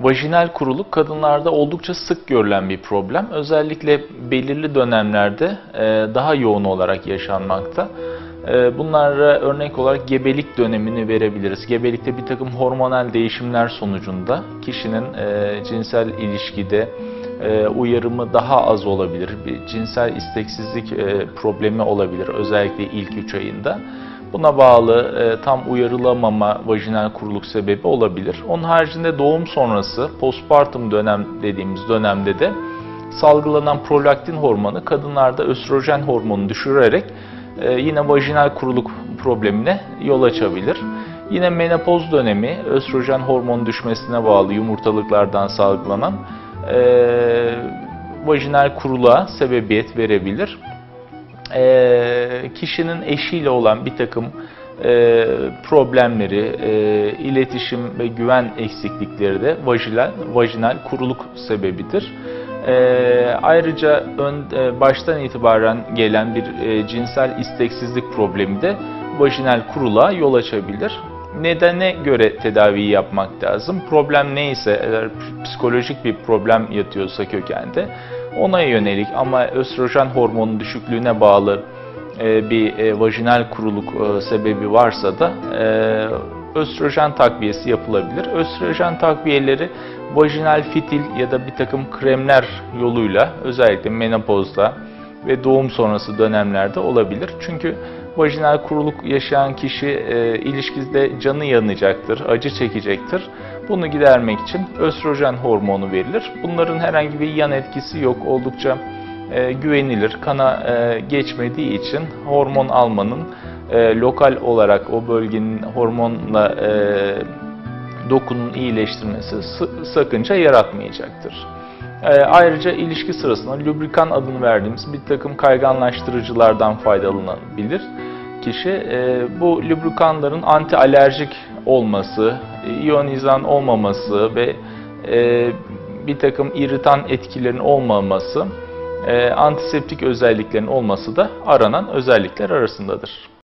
Vajinal kuruluk kadınlarda oldukça sık görülen bir problem. Özellikle belirli dönemlerde e, daha yoğun olarak yaşanmakta. E, bunlara örnek olarak gebelik dönemini verebiliriz. Gebelikte bir takım hormonal değişimler sonucunda kişinin e, cinsel ilişkide uyarımı daha az olabilir. Bir cinsel isteksizlik problemi olabilir özellikle ilk 3 ayında. Buna bağlı e, tam uyarılamama vajinal kuruluk sebebi olabilir. Onun haricinde doğum sonrası postpartum dönem dediğimiz dönemde de salgılanan prolaktin hormonu kadınlarda östrojen hormonunu düşürerek e, yine vajinal kuruluk problemine yol açabilir. Yine menopoz dönemi östrojen hormonu düşmesine bağlı yumurtalıklardan salgılanan e, vajinal kuruluğa sebebiyet verebilir e, kişinin eşiyle olan bir takım e, problemleri, e, iletişim ve güven eksiklikleri de vajinal, vajinal kuruluk sebebidir. E, ayrıca ön, e, baştan itibaren gelen bir e, cinsel isteksizlik problemi de vajinal kuruluğa yol açabilir. Nedene göre tedaviyi yapmak lazım. Problem neyse, eğer psikolojik bir problem yatıyorsa kökende, ona yönelik ama östrojen hormonu düşüklüğüne bağlı e, bir e, vajinal kuruluk e, sebebi varsa da östrojen takviyesi yapılabilir. Östrojen takviyeleri vajinal fitil ya da bir takım kremler yoluyla özellikle menopozda ve doğum sonrası dönemlerde olabilir. Çünkü vajinal kuruluk yaşayan kişi e, ilişkide canı yanacaktır, acı çekecektir. Bunu gidermek için östrojen hormonu verilir. Bunların herhangi bir yan etkisi yok. Oldukça e, güvenilir. Kana e, geçmediği için hormon almanın e, lokal olarak o bölgenin hormonla e, dokunun iyileştirmesi sakınca yaratmayacaktır. E, ayrıca ilişki sırasında lubrikan adını verdiğimiz bir takım kayganlaştırıcılardan faydalanabilir kişi. E, bu lubrikanların anti alerjik olması, iyonizan olmaması ve e, bir takım iritan etkilerin olmaması, e, antiseptik özelliklerin olması da aranan özellikler arasındadır.